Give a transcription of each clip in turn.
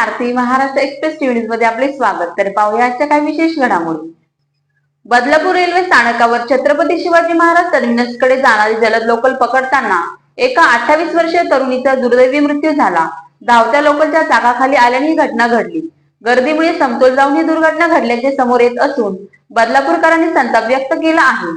आरती Maharashtra express न्यूजमध्ये आपले स्वागत. तर पाहूया आजच्या काही विशेष घडामोडी. बदलापूर रेल्वे स्थानकावर छत्रपती शिवाजी महाराज टर्मिनसकडे जाणारी जलद लोकल पकडताना एका अठ्ठावीस वर्षीय तरुणीचा दुर्दैवी मृत्यू झाला. धावत्या लोकलच्या चाकाखाली आल्याने ही घटना घडली. गर्दीमुळे समतोल जाऊन ही दुर्घटना घडल्याचे समोर येत असून बदलापूरकरांनी संताप व्यक्त केला आहे.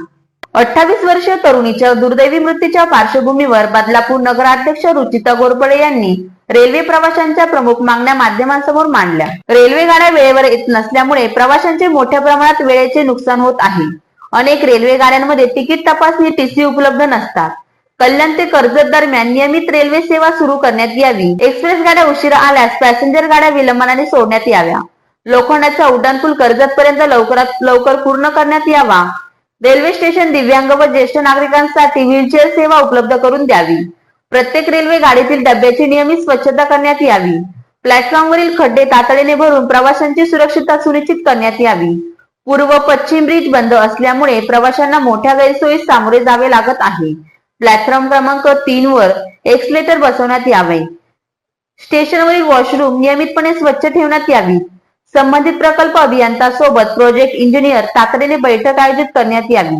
अठ्ठावीस वर्षीय तरुणीच्या दुर्दैवी मृत्यूच्या पार्श्वभूमीवर बदलापूर नगराध्यक्ष रुचिता गोरपडे यांनी रेल्वे प्रवाशांच्या प्रमुख मागण्या माध्यमांसमोर मांडल्या. रेल्वे गाड्या वेळेवर येत नसल्यामुळे प्रवाशांचे मोठ्या प्रमाणात वेळेचे नुकसान होत आहे. अनेक रेल्वे गाड्यांमध्ये तिकीट तपासणी टीसी उपलब्ध नसतात. कल्याण ते कर्जत दरम्यान नियमित रेल्वे सेवा सुरू करण्यात यावी. एक्सप्रेस गाड्या उशिरा आल्यास पॅसेंजर गाड्या विलंबनाने सोडण्यात याव्या. लोखंडाचा उड्डाणपूल कर्जत पर्यंत लवकरात लवकर पूर्ण करण्यात यावा. रेल्वे स्टेशन दिव्यांग व ज्येष्ठ नागरिकांसाठी व्हीलचेअर सेवा उपलब्ध करून द्यावी. प्रत्येक रेल्वे गाडीतील डब्याची नियमित स्वच्छता करण्यात यावी. प्लॅटफॉर्मवरील खड्डे तातडीने भरून प्रवाशांची सुरक्षितता सुनिश्चित करण्यात यावी. पूर्व पश्चिम ब्रिज बंद असल्यामुळे प्रवाशांना मोठ्या गैरसोयीस सामोरे जावे लागत आहे. प्लॅटफॉर्म क्रमांक तीन वर एक्सलेटर बसवण्यात यावे. स्टेशनवरील वॉशरूम नियमितपणे स्वच्छ ठेवण्यात यावी. संबंधित प्रकल्प अभियंता सोबत प्रोजेक्ट इंजिनियर तातडीने बैठक आयोजित करण्यात यावी.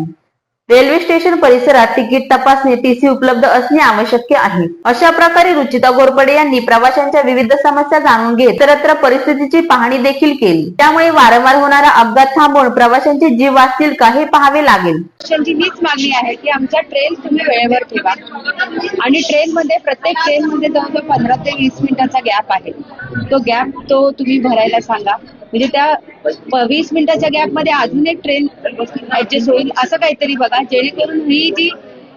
रेल्वे स्टेशन परिसरात तिकीट तपासणी टीसी उपलब्ध असणे आवश्यक आहे. अशा प्रकारे रुचिता गोरपडे यांनी प्रवाशांच्या विविध समस्या जाणून घेत सर्वत्र परिस्थितीची पाहणी देखील केली. त्यामुळे वारंवार होणारा अपघात थांबवून प्रवाशांचे जीव वाचतील का हे पाहावे लागेल. हीच मागणी आहे की आमच्या ट्रेन तुम्ही वेळेवर ठेवा. आणि ट्रेन मध्ये प्रत्येक ट्रेन मध्ये जवळजवळ पंधरा ते वीस मिनिटाचा गॅप आहे. तो गॅप तो तुम्ही भरायला सांगा. म्हणजे त्या वीस मिनिटाच्या गॅपमध्ये अजून एक ट्रेन ऍडजस्ट होईल असं काहीतरी बघा. जेणेकरून ही जी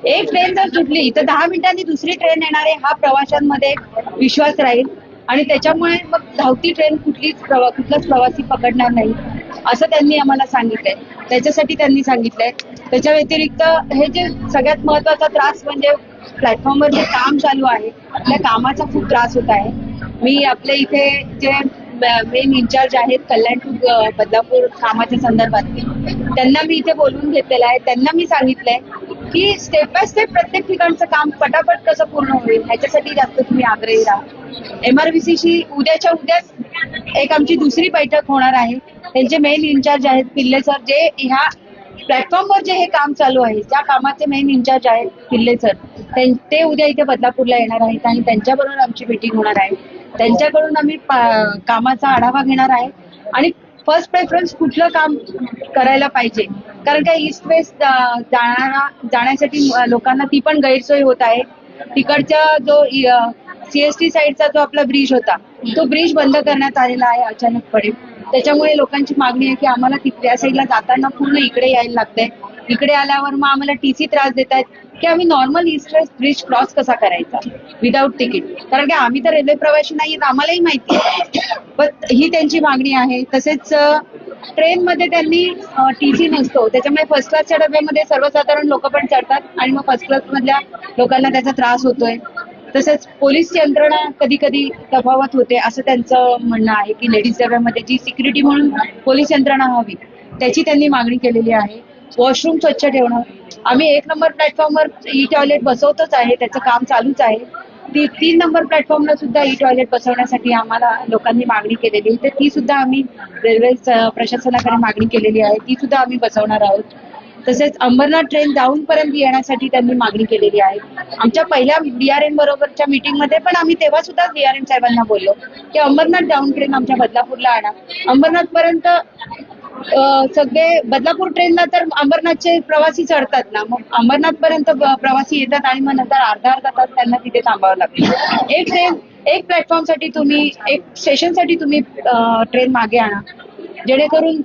एक ट्रेन जर सुटली तर दहा मिनिटांनी दुसरी ट्रेन येणार आहे हा प्रवाशांमध्ये विश्वास राहील. आणि त्याच्यामुळे मग धावती ट्रेन कुठलीच प्रवा कुठलाच प्रवासी पकडणार नाही असं त्यांनी आम्हाला सांगितलंय. त्याच्यासाठी त्यांनी सांगितलंय. त्याच्या व्यतिरिक्त हे जे सगळ्यात महत्त्वाचा त्रास म्हणजे प्लॅटफॉर्मवर जे काम चालू आहे त्या कामाचा खूप त्रास होत आहे. मी आपल्या इथे जे मेन इन्चार्ज आहेत कल्याण टू बदलापूर कामाच्या संदर्भात त्यांना मी इथे बोलवून घेतलेलं आहे. त्यांना मी सांगितलंय की स्टेप बाय स्टेप प्रत्येक ठिकाणचं काम पटापट कसं पूर्ण होईल ह्याच्यासाठी जास्त तुम्ही आग्रही राहा. एमआरबीसीशी उद्याच्या उद्याच एक आमची दुसरी बैठक होणार आहे. त्यांचे मेन इन्चार्ज आहेत. पिल्ले सर जे ह्या प्लॅटफॉर्मवर जे हे काम चालू आहे ज्या कामाचे मेन इन्चार्ज आहेत पिल्ले सर ते उद्या इथे बदलापूरला येणार आहेत आणि त्यांच्याबरोबर आमची मीटिंग होणार आहे. त्यांच्याकडून आम्ही कामाचा आढावा घेणार आहे. आणि फर्स्ट प्रेफरन्स कुठलं काम करायला पाहिजे? कारण का ईस्ट वेस्ट जाणारा जाण्यासाठी लोकांना ती पण गैरसोय होत आहे. तिकडचा जो सीएसटी साईडचा जो आपला ब्रिज होता तो ब्रिज बंद करण्यात आलेला आहे अचानकपणे. त्याच्यामुळे लोकांची मागणी आहे की आम्हाला ति- त्या साईडला जाताना पूर्ण इकडे यायला लागतंय. इकडे आल्यावर मग आम्हाला टीसी त्रास देत आहेत की आम्ही normal east west bridge cross कसा करायचा? विदाऊट तिकीट कारण की आम्ही तर रेल्वे प्रवासी नाही आहेत आम्हालाही माहिती आहे. पण ही त्यांची मागणी आहे. तसेच ट्रेन मध्ये त्यांनी टीसी नसतो. त्याच्यामुळे फर्स्ट क्लासच्या डब्यामध्ये सर्वसाधारण लोक पण चढतात आणि मग फर्स्ट क्लास मधल्या लोकांना त्याचा त्रास होतोय. तसेच पोलीस यंत्रणा कधी कधी तफावत होते असं त्यांचं म्हणणं आहे की लेडीज डब्यामध्ये जी सिक्युरिटी म्हणून पोलीस यंत्रणा हवी त्याची त्यांनी मागणी केलेली आहे. वॉशरूम स्वच्छ ठेवणं. आम्ही एक नंबर प्लॅटफॉर्मवर ई टॉयलेट बसवतच आहे त्याचं काम चालूच आहे. ती तीन नंबर प्लॅटफॉर्मला सुद्धा ई टॉयलेट बसवण्यासाठी आम्हाला लोकांनी मागणी केलेली तर ती सुद्धा आम्ही रेल्वे प्रशासनाकडे मागणी केलेली आहे. ती सुद्धा आम्ही बसवणार आहोत. तसेच अंबरनाथ ट्रेन जाऊनपर्यंत येण्यासाठी त्यांनी मागणी केलेली आहे. आमच्या पहिल्या बीआरएन बरोबरच्या मीटिंगमध्ये पण आम्ही तेव्हा सुद्धा बीआरएन साहेबांना बोललो की अंबरनाथ डाऊन ट्रेन आमच्या बदलापूरला आणा. अंबरनाथ पर्यंत सगळे बदलापूर ट्रेनला तर अंबरनाथचे प्रवासी चढतात ना. मग अंबरनाथ पर्यंत प्रवासी येतात आणि मग नंतर अर्धा अर्धा तास त्यांना तिथे थांबावं लागतं. एक ट्रेन एक प्लॅटफॉर्मसाठी तुम्ही एक स्टेशनसाठी तुम्ही ट्रेन मागे आणा. जेणेकरून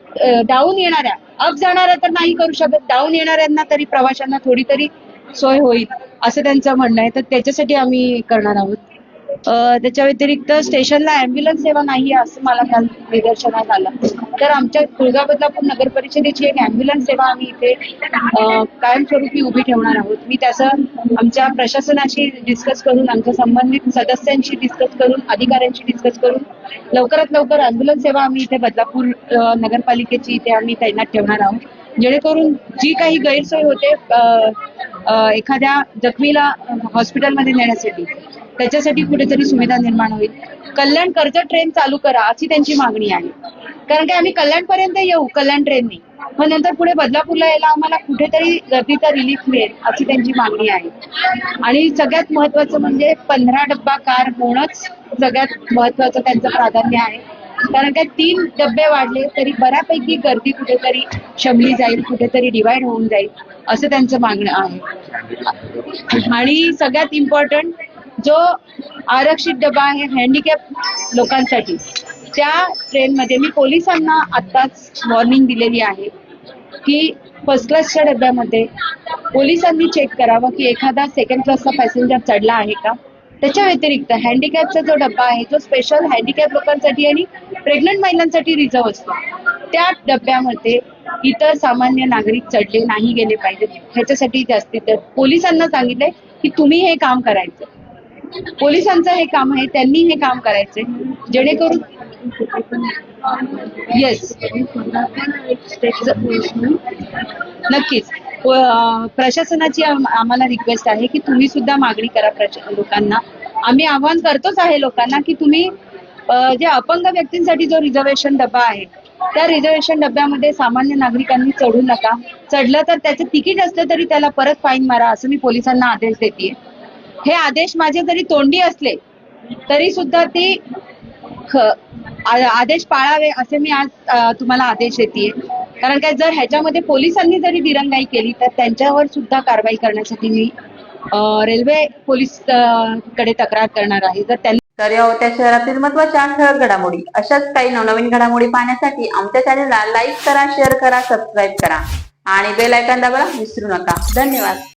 डाऊन येणाऱ्या अप जाणाऱ्या तर नाही करू शकत डाऊन येणाऱ्यांना तरी प्रवाशांना थोडी तरी सोय होईल असं त्यांचं म्हणणं आहे. तर त्याच्यासाठी आम्ही करणार आहोत. त्याच्या व्यतिरिक्त स्टेशनला अँब्युलन्स सेवा नाही आहे असं मला काल निदर्शनात आलं. तर आमच्या कुळगाव बदलापूर नगर परिषदेची एक अँब्युलन्स सेवा आम्ही इथे कायमस्वरूपी उभी ठेवणार आहोत. मी त्याचं आमच्या प्रशासनाशी डिस्कस करून आमच्या संबंधित सदस्यांशी डिस्कस करून अधिकाऱ्यांशी डिस्कस करून लवकरात लवकर अँब्युलन्स सेवा आम्ही इथे बदलापूर नगरपालिकेची इथे आम्ही तैनात ठेवणार आहोत. जेणेकरून जी काही गैरसोय होते एखाद्या जखमीला हॉस्पिटलमध्ये नेण्यासाठी त्याच्यासाठी कुठेतरी सुविधा निर्माण होईल. कल्याण कर्ज ट्रेन चालू करा अशी त्यांची मागणी आहे. कारण की आम्ही कल्याणपर्यंत येऊ कल्याण ट्रेननी. मग नंतर पुढे बदलापूरला यायला आम्हाला कुठेतरी गर्दीचा रिलीफ मिळेल अशी त्यांची मागणी आहे. आणि सगळ्यात महत्वाचं म्हणजे पंधरा डब्बा कार होणंच सगळ्यात महत्वाचं त्यांचं प्राधान्य आहे. कारण काय तीन डब्बे वाढले तरी बऱ्यापैकी गर्दी कुठेतरी शमली जाईल कुठेतरी डिवाइड होऊन जाईल असं त्यांचं मागणं आहे. आणि सगळ्यात इम्पॉर्टंट जो आरक्षित डबा आहे हँडिकॅप लोकांसाठी त्या ट्रेनमध्ये मी पोलिसांना आत्ताच वॉर्निंग दिलेली आहे की फर्स्ट क्लासच्या डब्यामध्ये पोलिसांनी चेक करावं की एखादा सेकंड क्लासचा पॅसेंजर चढला आहे का? त्याच्या व्यतिरिक्त हँडिकॅपचा जो डब्बा आहे तो स्पेशल हँडिकॅप लोकांसाठी आणि प्रेग्नंट महिलांसाठी रिझर्व असतो. त्या डब्यामध्ये इतर सामान्य नागरिक चढले नाही गेले पाहिजेत. ह्याच्यासाठी जास्तीत पोलिसांना सांगितलंय की तुम्ही हे काम करायचं. पोलिसांचं हे काम आहे त्यांनी हे काम करायचंय. जेणेकरून येस नक्कीच. प्रशासनाची आम्हाला रिक्वेस्ट आहे की तुम्ही सुद्धा मागणी करा लोकांना. आम्ही आव्हान करतोच आहे लोकांना की तुम्ही जे अपंग व्यक्तींसाठी जो रिझर्वेशन डबा आहे त्या रिझर्वेशन डब्यामध्ये सामान्य नागरिकांनी चढू नका. चढलं तर त्याचं तिकीट असलं तरी त्याला परत फाईन मारा असं मी पोलिसांना आदेश देते हे आदेश माझे जरी तोंडी असले तरी सुद्धा ती आदेश पाळावे असे मी आज तुम्हाला आदेश देते कारण काय जर ह्याच्यामध्ये पोलिसांनी जरी दिरंगाई केली तर त्यांच्यावर सुद्धा कारवाई करण्यासाठी मी रेल्वे पोलीसकडे तक्रार करणार आहे. जर त्यांनी तर या होत्या शहरातील महत्त्वाच्या ठळक घडामोडी. अशाच काही नवनवीन घडामोडी पाहण्यासाठी आमच्या चॅनलला लाईक करा शेअर करा सबस्क्राईब करा. आणि बेल आयकॉन दाबायला विसरू नका. धन्यवाद.